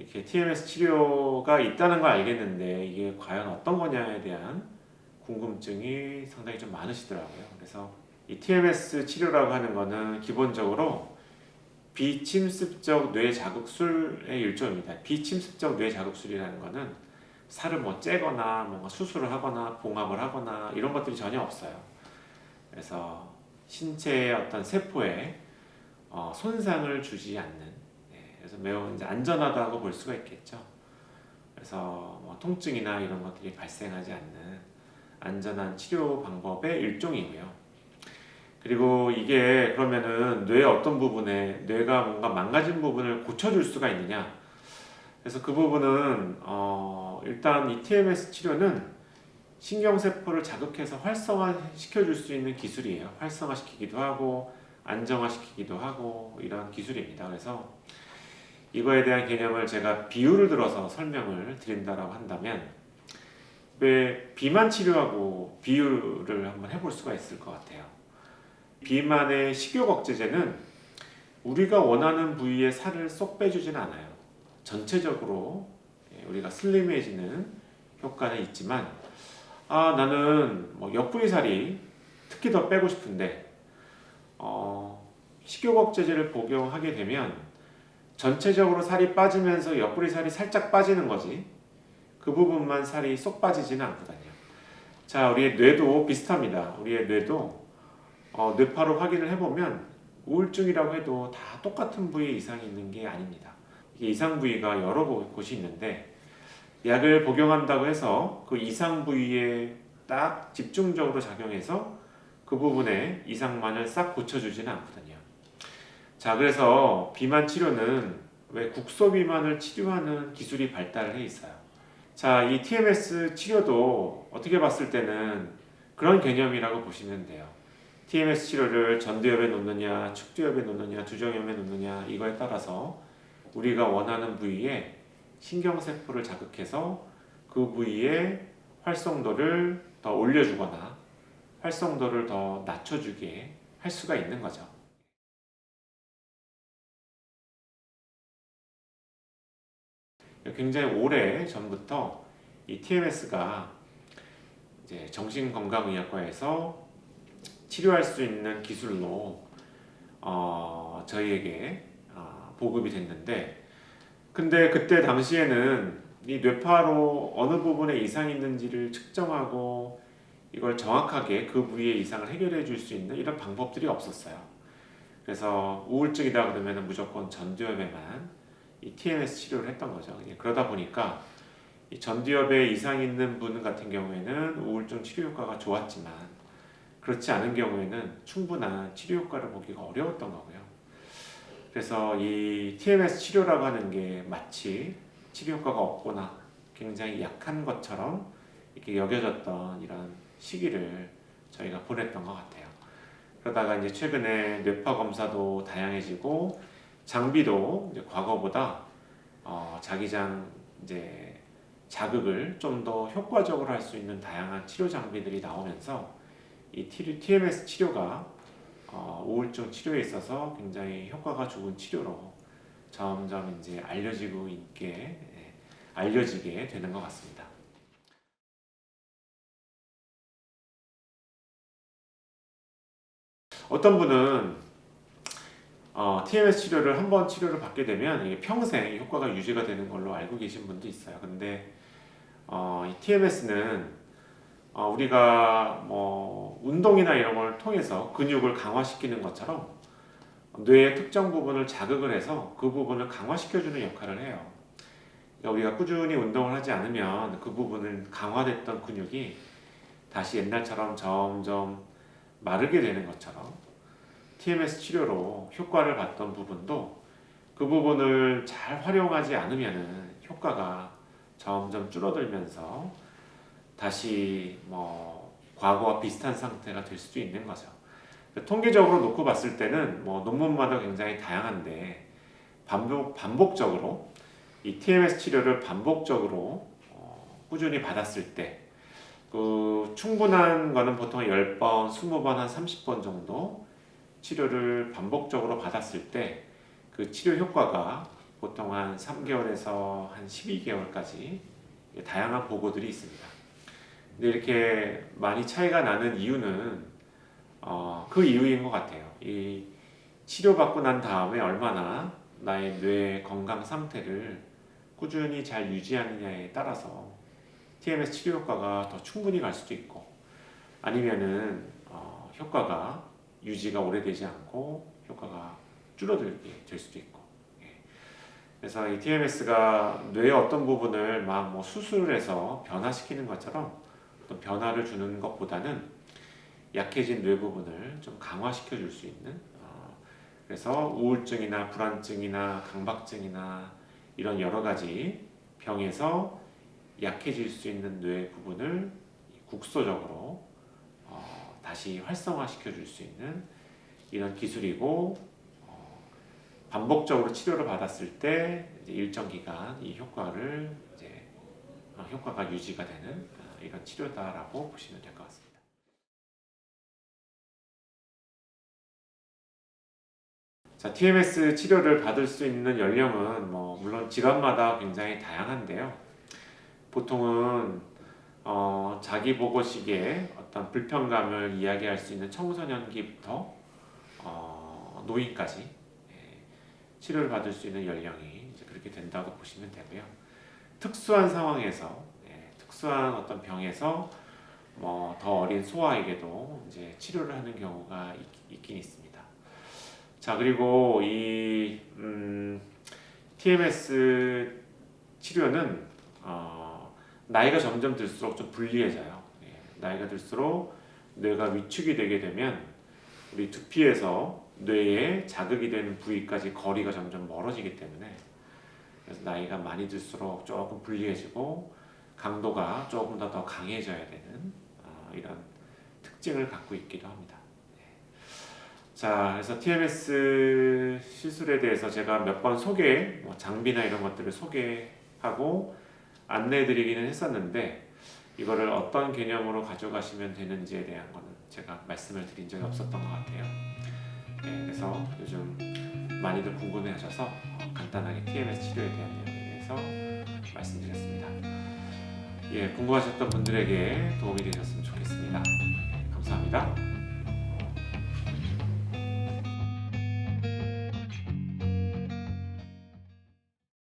이렇게 TMS 치료가 있다는 걸 알겠는데 이게 과연 어떤 거냐에 대한 궁금증이 상당히 좀 많으시더라고요. 그래서 이 TMS 치료라고 하는 거는 기본적으로 비침습적 뇌 자극술의 일종입니다. 비침습적 뇌 자극술이라는 거는 살을 뭐 째거나 뭔가 수술을 하거나 봉합을 하거나 이런 것들이 전혀 없어요. 그래서 신체의 어떤 세포에 어, 손상을 주지 않는 네, 그래서 매우 이제 안전하다고 볼 수가 있겠죠. 그래서 뭐 통증이나 이런 것들이 발생하지 않는 안전한 치료 방법의 일종이고요. 그리고 이게 그러면은 뇌의 어떤 부분에 뇌가 뭔가 망가진 부분을 고쳐줄 수가 있느냐? 그래서 그 부분은 어, 일단 이 TMS 치료는 신경세포를 자극해서 활성화시켜줄 수 있는 기술이에요. 활성화시키기도 하고 안정화시키기도 하고 이런 기술입니다. 그래서 이거에 대한 개념을 제가 비유를 들어서 설명을 드린다라고 한다면 왜 비만 치료하고 비유를 한번 해볼 수가 있을 것 같아요. 비만의 식욕 억제제는 우리가 원하는 부위의 살을 쏙 빼주지는 않아요. 전체적으로 예, 우리가 슬림해지는 효과는 있지만 아 나는 뭐 옆구리 살이 특히 더 빼고 싶은데 어, 식욕 억제제를 복용하게 되면 전체적으로 살이 빠지면서 옆구리 살이 살짝 빠지는 거지 그 부분만 살이 쏙 빠지지는 않거든요. 자 우리의 뇌도 비슷합니다. 우리의 뇌도 어, 뇌파로 확인을 해보면 우울증이라고 해도 다 똑같은 부위에 이상이 있는 게 아닙니다. 이게 이상 부위가 여러 곳이 있는데 약을 복용한다고 해서 그 이상 부위에 딱 집중적으로 작용해서 그 부분에 이상만을 싹 고쳐주지는 않거든요. 자, 그래서 비만 치료는 왜 국소 비만을 치료하는 기술이 발달을 해 있어요. 자, 이 TMS 치료도 어떻게 봤을 때는 그런 개념이라고 보시면 돼요. TMS 치료를 전두엽에 놓느냐, 축두엽에 놓느냐, 두정엽에 놓느냐 이거에 따라서 우리가 원하는 부위에 신경세포를 자극해서 그 부위의 활성도를 더 올려주거나 활성도를 더 낮춰주게 할 수가 있는 거죠. 굉장히 오래 전부터 이 TMS가 이제 정신건강의학과에서 치료할 수 있는 기술로 어, 저희에게 어, 보급이 됐는데 근데 그때 당시에는 이 뇌파로 어느 부분에 이상이 있는지를 측정하고 이걸 정확하게 그 부위의 이상을 해결해 줄 수 있는 이런 방법들이 없었어요. 그래서 우울증이다 그러면 무조건 전두엽에만 이 TMS 치료를 했던 거죠. 그러다 보니까 이 전두엽에 이상 있는 분 같은 경우에는 우울증 치료 효과가 좋았지만 그렇지 않은 경우에는 충분한 치료 효과를 보기가 어려웠던 거고요. 그래서 이 TMS 치료라고 하는 게 마치 치료 효과가 없거나 굉장히 약한 것처럼 이렇게 여겨졌던 이런 시기를 저희가 보냈던 것 같아요. 그러다가 이제 최근에 뇌파 검사도 다양해지고 장비도 과거보다 어, 자기장 이제 자극을 좀 더 효과적으로 할 수 있는 다양한 치료 장비들이 나오면서 이 TMS 치료가 어, 우울증 치료에 있어서 굉장히 효과가 좋은 치료로 점점 이제 알려지고 있게 예, 알려지게 되는 것 같습니다. 어떤 분은 어, TMS 치료를 한 번 치료를 받게 되면 이게 평생 효과가 유지가 되는 걸로 알고 계신 분도 있어요. 근데 어, 이 TMS는 어, 우리가 뭐 운동이나 이런 걸 통해서 근육을 강화시키는 것처럼 뇌의 특정 부분을 자극을 해서 그 부분을 강화시켜주는 역할을 해요. 그러니까 우리가 꾸준히 운동을 하지 않으면 그 부분은 강화됐던 근육이 다시 옛날처럼 점점 마르게 되는 것처럼 TMS 치료로 효과를 봤던 부분도 그 부분을 잘 활용하지 않으면 효과가 점점 줄어들면서 다시 뭐 과거와 비슷한 상태가 될 수도 있는 거죠. 통계적으로 놓고 봤을 때는 뭐 논문마다 굉장히 다양한데 반복 반복적으로 이 TMS 치료를 반복적으로 어, 꾸준히 받았을 때 그 충분한 거는 보통 10번, 20번, 한 30번 정도 치료를 반복적으로 받았을 때 그 치료 효과가 보통 한 3개월에서 한 12개월까지 다양한 보고들이 있습니다. 근데 이렇게 많이 차이가 나는 이유는 어, 그 이유인 것 같아요. 이 치료받고 난 다음에 얼마나 나의 뇌 건강 상태를 꾸준히 잘 유지하느냐에 따라서 TMS 치료 효과가 더 충분히 갈 수도 있고 아니면은 어, 효과가 유지가 오래되지 않고 효과가 줄어들게 될 수도 있고 예. 그래서 이 TMS가 뇌의 어떤 부분을 막 뭐 수술을 해서 변화시키는 것처럼 어떤 변화를 주는 것보다는 약해진 뇌 부분을 좀 강화시켜 줄 수 있는 어, 그래서 우울증이나 불안증이나 강박증이나 이런 여러 가지 병에서 약해질 수 있는 뇌 부분을 국소적으로 어, 다시 활성화시켜 줄 수 있는 이런 기술이고 어, 반복적으로 치료를 받았을 때 일정 기간 이 효과를 이제 어, 효과가 유지가 되는 어, 이런 치료다라고 보시면 될 것 같습니다. 자, TMS 치료를 받을 수 있는 연령은 뭐 물론 질환마다 굉장히 다양한데요. 보통은 어, 자기 보고식에 어떤 불편감을 이야기할 수 있는 청소년기부터 어, 노인까지 예, 치료를 받을 수 있는 연령이 이제 그렇게 된다고 보시면 되고요. 특수한 상황에서 예, 특수한 어떤 병에서 뭐 더 어린 소아에게도 이제 치료를 하는 경우가 있, 있긴 있습니다. 자 그리고 이 음, TMS 치료는 어, 나이가 점점 들수록 좀 불리해져요. 예, 나이가 들수록 뇌가 위축이 되게 되면 우리 두피에서 뇌에 자극이 되는 부위까지 거리가 점점 멀어지기 때문에 그래서 나이가 많이 들수록 조금 불리해지고 강도가 조금 더 더 강해져야 되는 어, 이런 특징을 갖고 있기도 합니다. 예. 자, 그래서 TMS 시술에 대해서 제가 몇 번 소개, 뭐 장비나 이런 것들을 소개하고 안내해 드리기는 했었는데 이거를 어떤 개념으로 가져가시면 되는지에 대한 거는 제가 말씀을 드린 적이 없었던 것 같아요. 예, 그래서 요즘 많이들 궁금해 하셔서 어, 간단하게 TMS 치료에 대한 내용에 대해서 말씀드렸습니다. 예, 궁금하셨던 분들에게 도움이 되셨으면 좋겠습니다. 예, 감사합니다.